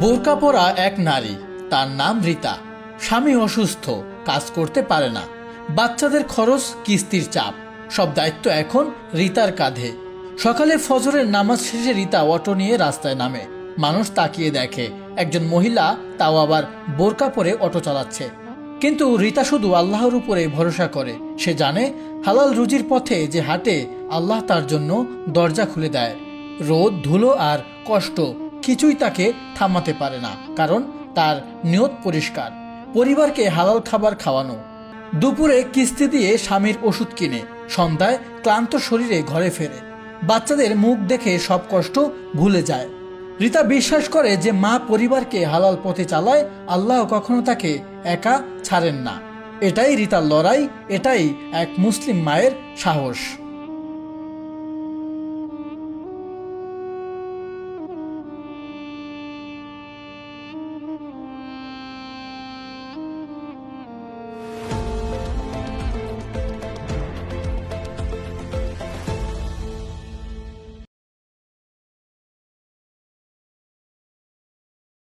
বোরকা পরা এক নারী, তার নাম রীতা। স্বামী অসুস্থ, কাজ করতে পারে না। বাচ্চাদের খরচ, কিস্তির চাপ। সব দায়িত্ব এখন রীতার কাঁধে। সকালে ফজরের নামাজ শেষে রীতা অটো নিয়ে রাস্তায় নামে। মানুষ তাকিয়ে দেখে, একজন মহিলা তাও আবার বোরকা পরে অটো চালাচ্ছে। কিন্তু রীতা শুধু আল্লাহর উপরে ভরসা করে। সে জানে, হালাল রুজির পথে যে হাটে, আল্লাহ তার জন্য দরজা খুলে দেয়। রোদ, ধুলো আর কষ্ট কিছুই তাকে থামাতে পারে না, কারণ তার নিয়ত পরিষ্কার। পরিবারকে হালাল খাবার খাওয়ানো। দুপুরে কিস্তি দিয়ে স্বামীর ওষুধ কিনে, সন্ধ্যায় ক্লান্ত শরীরে ঘরে ফেরে। বাচ্চাদের মুখ দেখে সব কষ্ট ভুলে যায়। রীতা বিশ্বাস করে যে মা পরিবারকে হালাল পথে চালায়, আল্লাহ কখনো তাকে একা ছাড়েন না। এটাই রীতার লড়াই, এটাই এক মুসলিম মায়ের সাহস।